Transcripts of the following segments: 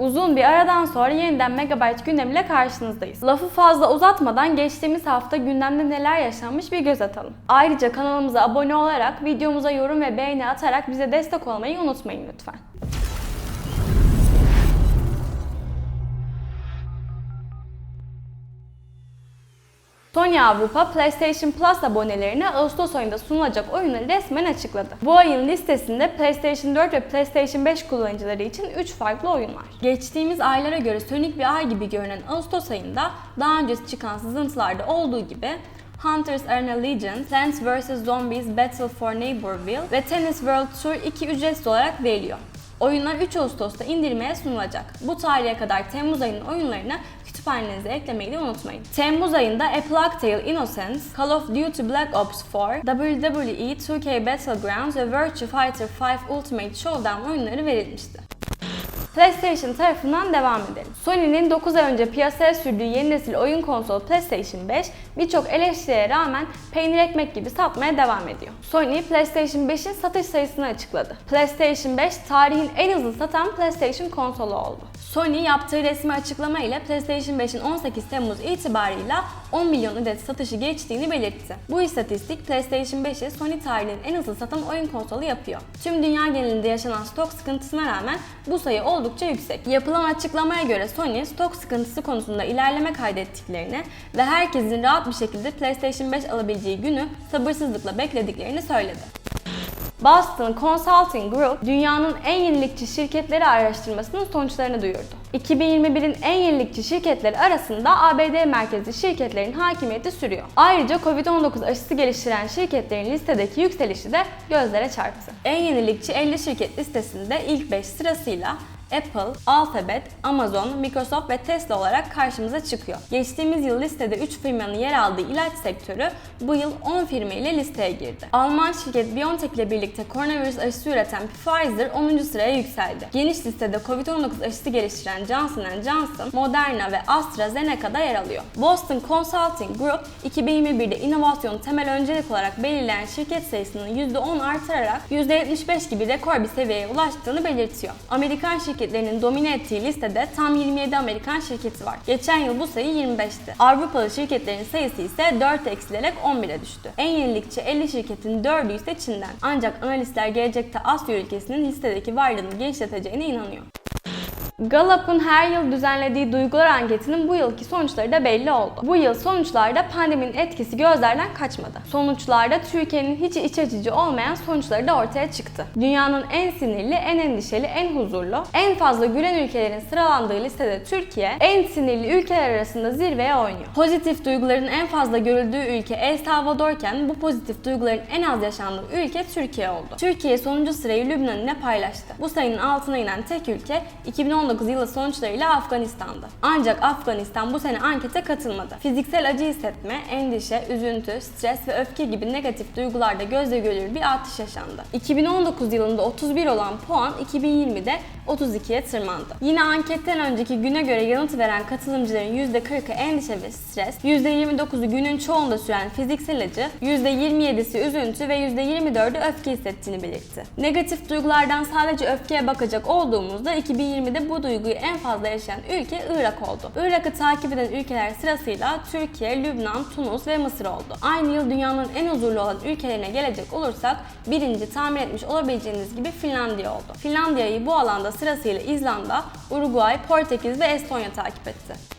Uzun bir aradan sonra yeniden Megabyte gündemiyle karşınızdayız. Lafı fazla uzatmadan geçtiğimiz hafta gündemde neler yaşanmış bir göz atalım. Ayrıca kanalımıza abone olarak, videomuza yorum ve beğeni atarak bize destek olmayı unutmayın lütfen. Sony Avrupa PlayStation Plus abonelerine Ağustos ayında sunulacak oyunları resmen açıkladı. Bu ayın listesinde PlayStation 4 ve PlayStation 5 kullanıcıları için 3 farklı oyun var. Geçtiğimiz aylara göre sönük bir ay gibi görünen Ağustos ayında daha önce çıkan sızıntılarda olduğu gibi Hunters Arena Legion, Plants vs. Zombies Battle for Neighborville ve Tennis World Tour 2 ücretsiz olarak veriliyor. Oyunlar 3 Ağustos'ta indirmeye sunulacak. Bu tarihe kadar Temmuz ayının oyunlarını kütüphanenize eklemeyi de unutmayın. Temmuz ayında A Plague Tale Innocence, Call of Duty Black Ops 4, WWE 2K Battlegrounds ve Virtua Fighter 5 Ultimate Showdown oyunları verilmişti. PlayStation tarafından devam edelim. Sony'nin 9 ay önce piyasaya sürdüğü yeni nesil oyun konsolu PlayStation 5 birçok eleştiriye rağmen peynir ekmek gibi satmaya devam ediyor. Sony PlayStation 5'in satış sayısını açıkladı. PlayStation 5 tarihin en hızlı satan PlayStation konsolu oldu. Sony yaptığı resmi açıklama ile PlayStation 5'in 18 Temmuz itibarıyla 10 milyon adet satışı geçtiğini belirtti. Bu istatistik PlayStation 5'i Sony tarihinin en hızlı satan oyun konsolu yapıyor. Tüm dünya genelinde yaşanan stok sıkıntısına rağmen bu sayı oldukça yüksek. Yapılan açıklamaya göre Sony stok sıkıntısı konusunda ilerleme kaydettiklerini ve herkesin rahat bir şekilde PlayStation 5 alabileceği günü sabırsızlıkla beklediklerini söyledi. Boston Consulting Group, dünyanın en yenilikçi şirketleri araştırmasının sonuçlarını duyurdu. 2021'in en yenilikçi şirketleri arasında ABD merkezli şirketlerin hakimiyeti sürüyor. Ayrıca Covid-19 aşısı geliştiren şirketlerin listedeki yükselişi de gözlere çarptı. En yenilikçi 50 şirket listesinde ilk 5 sırasıyla Apple, Alphabet, Amazon, Microsoft ve Tesla olarak karşımıza çıkıyor. Geçtiğimiz yıl listede 3 firmanın yer aldığı ilaç sektörü bu yıl 10 firma ile listeye girdi. Alman şirket BioNTech ile birlikte koronavirüs aşısı üreten Pfizer 10. sıraya yükseldi. Geniş listede Covid-19 aşısı geliştiren Johnson Johnson, Moderna ve AstraZeneca da yer alıyor. Boston Consulting Group 2021'de inovasyonu temel öncelik olarak belirleyen şirket sayısının %10 artırarak %75 gibi rekor bir seviyeye ulaştığını belirtiyor. Amerikan şirketlerinin domine ettiği listede tam 27 Amerikan şirketi var. Geçen yıl bu sayı 25'ti. Avrupalı şirketlerin sayısı ise 4 eksilerek 11'e düştü. En yenilikçi 50 şirketin 4'ü ise Çin'den. Ancak analistler gelecekte Asya ülkesinin listedeki varlığını genişleteceğine inanıyor. Gallup'un her yıl düzenlediği duygular anketinin bu yılki sonuçları da belli oldu. Bu yıl sonuçlarda pandeminin etkisi gözlerden kaçmadı. Sonuçlarda Türkiye'nin hiç iç açıcı olmayan sonuçları da ortaya çıktı. Dünyanın en sinirli, en endişeli, en huzurlu, en fazla gülen ülkelerin sıralandığı listede Türkiye, en sinirli ülkeler arasında zirveye oynuyor. Pozitif duyguların en fazla görüldüğü ülke El Salvador'ken bu pozitif duyguların en az yaşandığı ülke Türkiye oldu. Türkiye sonuncu sırayı Lübnan ile paylaştı. Bu sayının altına inen tek ülke 2019 yılı sonuçlarıyla Afganistan'dı. Ancak Afganistan bu sene ankete katılmadı. Fiziksel acı hissetme, endişe, üzüntü, stres ve öfke gibi negatif duygularda gözle görülür bir artış yaşandı. 2019 yılında 31 olan puan 2020'de 32'ye tırmandı. Yine anketten önceki güne göre yanıt veren katılımcıların %40'ı endişe ve stres, %29'u günün çoğunda süren fiziksel acı, %27'si üzüntü ve %24'ü öfke hissettiğini belirtti. Negatif duygulardan sadece öfkeye bakacak olduğumuzda 2020'de bu duyguyu en fazla yaşayan ülke Irak oldu. Irak'ı takip eden ülkeler sırasıyla Türkiye, Lübnan, Tunus ve Mısır oldu. Aynı yıl dünyanın en huzurlu olan ülkelerine gelecek olursak birinci tahmin etmiş olabileceğiniz gibi Finlandiya oldu. Finlandiya'yı bu alanda sırasıyla İzlanda, Uruguay, Portekiz ve Estonya takip etti.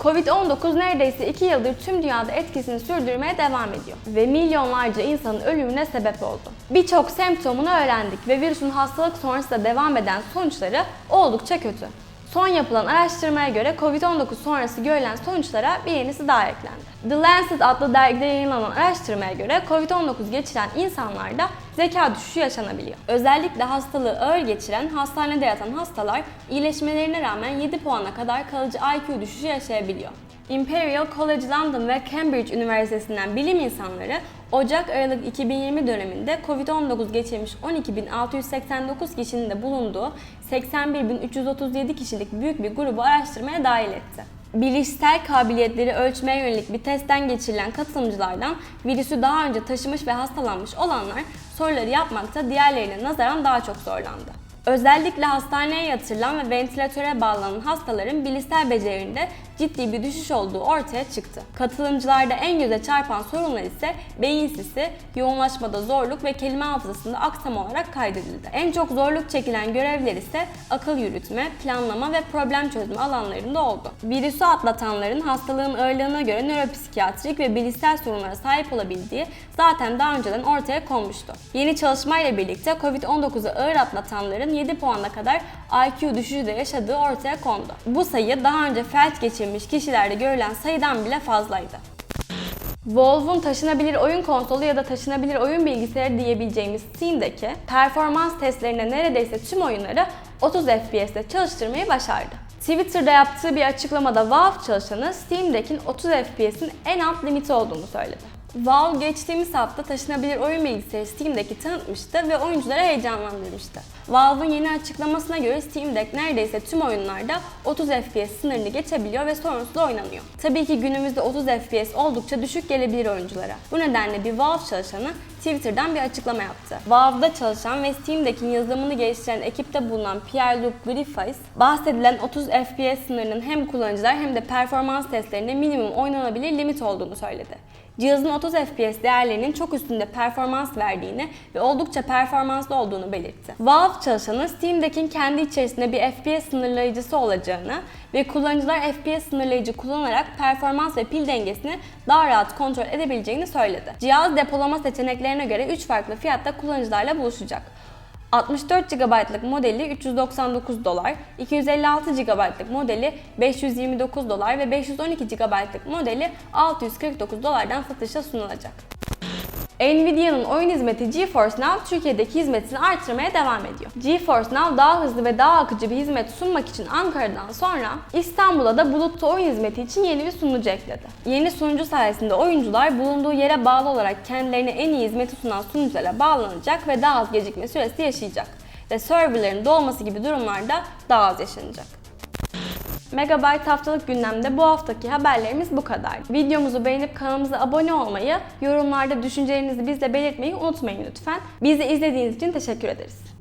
Covid-19 neredeyse 2 yıldır tüm dünyada etkisini sürdürmeye devam ediyor ve milyonlarca insanın ölümüne sebep oldu. Birçok semptomunu öğrendik ve virüsün hastalık sonrasında devam eden sonuçları oldukça kötü. Son yapılan araştırmaya göre Covid-19 sonrası görülen sonuçlara bir yenisi daha eklendi. The Lancet adlı dergide yayınlanan araştırmaya göre Covid-19 geçiren insanlarda zeka düşüşü yaşanabiliyor. Özellikle hastalığı ağır geçiren, hastanede yatan hastalar iyileşmelerine rağmen 7 puana kadar kalıcı IQ düşüşü yaşayabiliyor. Imperial College London ve Cambridge Üniversitesi'nden bilim insanları Ocak-Aralık 2020 döneminde Covid-19 geçirmiş 12.689 kişinin de bulunduğu 81.337 kişilik büyük bir grubu araştırmaya dahil etti. Bilişsel kabiliyetleri ölçmeye yönelik bir testten geçirilen katılımcılardan virüsü daha önce taşımış ve hastalanmış olanlar soruları yapmakta diğerlerine nazaran daha çok zorlandı. Özellikle hastaneye yatırılan ve ventilatöre bağlanan hastaların bilişsel becerilerinde ciddi bir düşüş olduğu ortaya çıktı. Katılımcılarda en göze çarpan sorunlar ise beyin sisi, yoğunlaşmada zorluk ve kelime hafızasında aksama olarak kaydedildi. En çok zorluk çekilen görevler ise akıl yürütme, planlama ve problem çözme alanlarında oldu. Virüsü atlatanların hastalığın ağırlığına göre nöropsikiyatrik ve bilişsel sorunlara sahip olabildiği zaten daha önceden ortaya konmuştu. Yeni çalışmayla birlikte Covid-19'u ağır atlatanların 7 puana kadar IQ düşüşü de yaşadığı ortaya kondu. Bu sayı daha önce felç geçirmiş kişilerde görülen sayıdan bile fazlaydı. Valve'un taşınabilir oyun konsolu ya da taşınabilir oyun bilgisayarı diyebileceğimiz Steam'deki performans testlerinde neredeyse tüm oyunları 30 FPS'te çalıştırmayı başardı. Twitter'da yaptığı bir açıklamada Valve çalışanı Steam'dekinin 30 FPS'in en alt limiti olduğunu söyledi. Valve geçtiğimiz hafta taşınabilir oyun bilgisayarı Steam'deki tanıtmıştı ve oyuncuları heyecanlandırmıştı. Valve'ın yeni açıklamasına göre Steam Deck neredeyse tüm oyunlarda 30 FPS sınırını geçebiliyor ve sorunsuz oynanıyor. Tabii ki günümüzde 30 FPS oldukça düşük gelebilir oyunculara. Bu nedenle bir Valve çalışanı Twitter'dan bir açıklama yaptı. Valve'da çalışan ve Steam'deki yazılımını geliştiren ekipte bulunan Pierre-Luc Griffiths, bahsedilen 30 FPS sınırının hem kullanıcılar hem de performans testlerinde minimum oynanabilir limit olduğunu söyledi. Cihazın 30 FPS değerlerinin çok üstünde performans verdiğini ve oldukça performanslı olduğunu belirtti. Valve çalışanı Steam'deki kendi içerisinde bir FPS sınırlayıcısı olacağını ve kullanıcılar FPS sınırlayıcı kullanarak performans ve pil dengesini daha rahat kontrol edebileceğini söyledi. Cihaz depolama seçeneklerine göre 3 farklı fiyatta kullanıcılarla buluşacak. 64 GB'lık modeli 399 dolar, 256 GB'lık modeli 529 dolar ve 512 GB'lık modeli 649 dolardan satışa sunulacak. Nvidia'nın oyun hizmeti GeForce Now Türkiye'deki hizmetini artırmaya devam ediyor. GeForce Now daha hızlı ve daha akıcı bir hizmet sunmak için Ankara'dan sonra İstanbul'a da bulutlu oyun hizmeti için yeni bir sunucu ekledi. Yeni sunucu sayesinde oyuncular bulunduğu yere bağlı olarak kendilerine en iyi hizmeti sunan sunuculara bağlanacak ve daha az gecikme süresi yaşayacak. Ve serverların dolması gibi durumlarda daha az yaşanacak. Megabyte haftalık gündemde bu haftaki haberlerimiz bu kadar. Videomuzu beğenip kanalımıza abone olmayı, yorumlarda düşüncelerinizi bizle belirtmeyi unutmayın lütfen. Bizi izlediğiniz için teşekkür ederiz.